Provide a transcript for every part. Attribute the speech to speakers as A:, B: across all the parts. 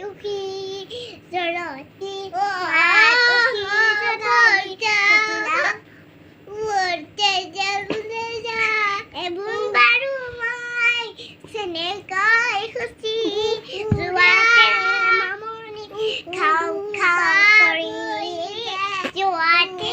A: উখি জড়তি
B: উড়তে যাবে যা
A: এবং বারু মাই সেনেকাই খুশি। জুয়াতে মামনি খাও খাও করি জুয়াতে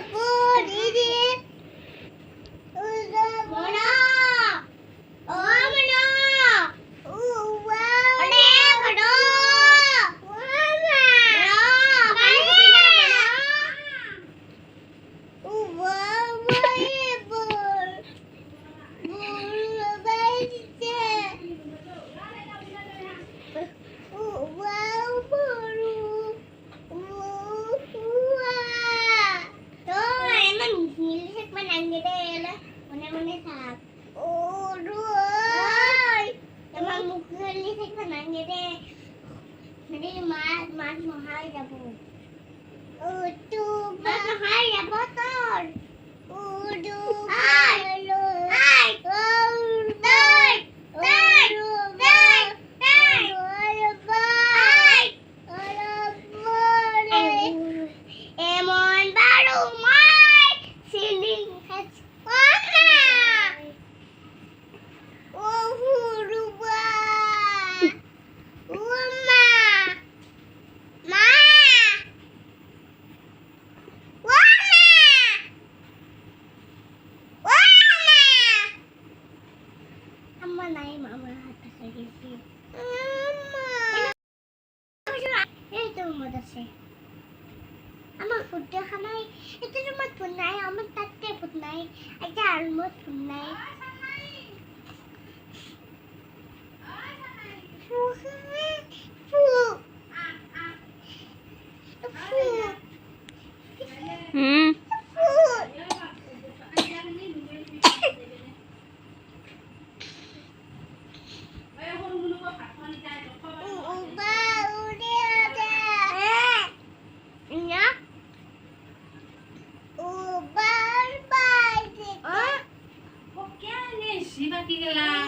B: அப்போ
A: มันไม่ด้ถาม
B: โอ้ด้วยแ
A: ต่มามุกเกินนี่ใช่ขนาดนี้ได้ไม่ได้มามาหาวหายจะบุ
B: เออ
A: ৰুমত আছে। আমাৰ ভূত দেখা নাই এইটো ৰুমত নাই আমাৰ তাতে ভূত নাই এতিয়া ৰুমত ভূত নাই।
C: 谢谢啦